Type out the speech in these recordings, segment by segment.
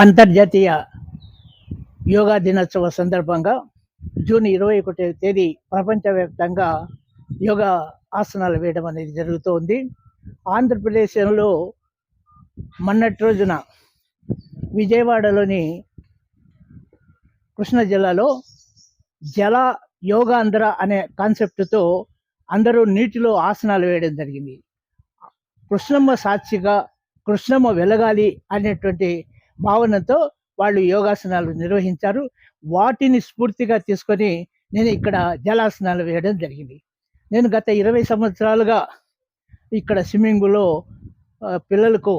అంతర్జాతీయ యోగా దినోత్సవ సందర్భంగా జూన్ ఇరవై ఒకటో తేదీ ప్రపంచవ్యాప్తంగా యోగా ఆసనాలు వేయడం అనేది జరుగుతోంది. ఆంధ్రప్రదేశ్లో మొన్నటి రోజున విజయవాడలోని కృష్ణా జిల్లాలో జల యోగాంధ్ర అనే కాన్సెప్ట్తో అందరూ నీటిలో ఆసనాలు వేయడం జరిగింది. కృష్ణమ్మ సాక్షిగా కృష్ణమ్మ వెలగాలి అనేటువంటి భావనతో వాళ్ళు యోగాసనాలు నిర్వహించారు. వాటిని స్ఫూర్తిగా తీసుకొని నేను ఇక్కడ జలాసనాలు వేయడం జరిగింది. నేను గత ఇరవై సంవత్సరాలుగా ఇక్కడ స్విమ్మింగ్లో పిల్లలకు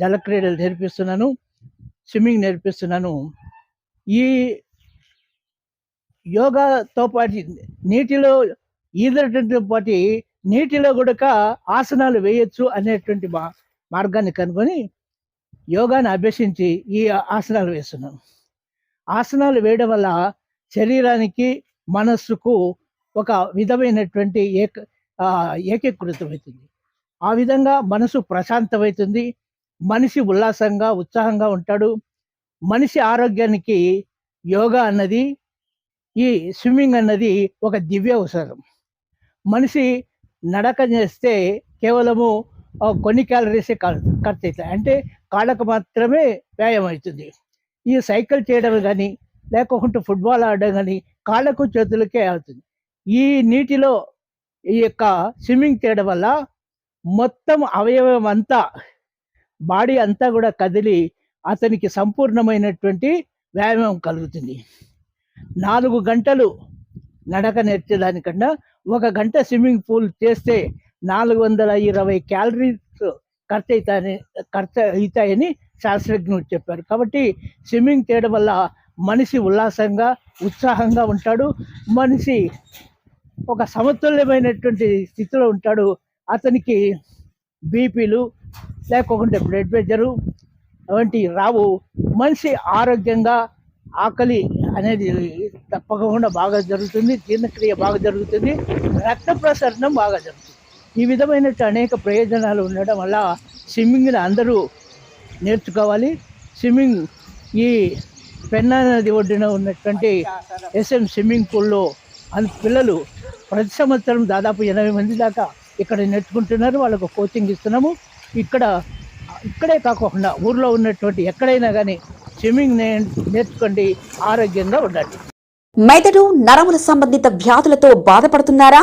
జలక్రీడలు నేర్పిస్తున్నాను స్విమ్మింగ్ నేర్పిస్తున్నాను. ఈ యోగాతో పాటు నీటిలో ఈదటంతో పాటు నీటిలో కూడా ఆసనాలు వేయొచ్చు అనేటువంటి మా మార్గాన్ని కనుగొని యోగాని అభ్యసించి ఈ ఆసనాలు వేస్తున్నాను ఆసనాలు వేయడం వల్ల శరీరానికి మనస్సుకు ఒక విధమైనటువంటి ఏక ఏకీకృతం ఏకీకృతమవుతుంది. ఆ విధంగా మనసు ప్రశాంతమవుతుంది. మనిషి ఉల్లాసంగా ఉత్సాహంగా ఉంటాడు. మనిషి ఆరోగ్యానికి యోగా అన్నది ఈ స్విమ్మింగ్ అన్నది ఒక దివ్య అవసరం. మనిషి నడక చేస్తే కేవలము కొన్ని క్యాలరీసే ఖర్చు అవుతాయి అంటే కాళ్ళకు మాత్రమే వ్యాయామం అవుతుంది ఈ సైకిల్ చేయడం కానీ లేకుంటే ఫుట్బాల్ ఆడడం కానీ కాళ్ళకు చేతులకే అవుతుంది. ఈ నీటిలో ఈ యొక్క స్విమ్మింగ్ చేయడం వల్ల మొత్తం అవయవం అంతా బాడీ అంతా కూడా కదిలి అతనికి సంపూర్ణమైనటువంటి వ్యాయామం కలుగుతుంది. నాలుగు గంటలు నడక నేర్చేదానికన్నా ఒక గంట స్విమ్మింగ్ పూల్ చేస్తే నాలుగు వందల ఇరవై క్యాలరీ ఖర్చు అవుతాయని ఖర్చు అవుతాయని శాస్త్రజ్ఞులు చెప్పారు. కాబట్టి స్విమ్మింగ్ చేయడం వల్ల మనిషి ఉల్లాసంగా ఉత్సాహంగా ఉంటాడు. మనిషి ఒక సమతుల్యమైనటువంటి స్థితిలో ఉంటాడు. అతనికి బీపీలు లేకుంటే బ్లడ్ ప్రెషరు వంటి రావు. మనిషి ఆరోగ్యంగా ఆకలి అనేది తప్పకుండా బాగా జరుగుతుంది. జీర్ణక్రియ బాగా జరుగుతుంది. రక్త ప్రసరణం బాగా జరుగుతుంది. ఈ విధమైన అనేక ప్రయోజనాలు ఉండడం వల్ల స్విమ్మింగ్ని అందరూ నేర్చుకోవాలి. స్విమ్మింగ్ ఈ పెన్నా నది ఒడ్డున ఉన్నటువంటి ఎస్ఎం స్విమ్మింగ్ పూల్లో అని పిల్లలు ప్రతి సంవత్సరం దాదాపు ఎనభై మంది దాకా ఇక్కడ నేర్చుకుంటున్నారు. వాళ్ళకు కోచింగ్ ఇస్తున్నాము. ఇక్కడ ఇక్కడే కాకుండా ఊర్లో ఉన్నటువంటి ఎక్కడైనా కానీ స్విమ్మింగ్ నేర్చుకోండి. ఆరోగ్యంగా ఉండండి. మెదడు నరముల సంబంధిత వ్యాధులతో బాధపడుతున్నారా?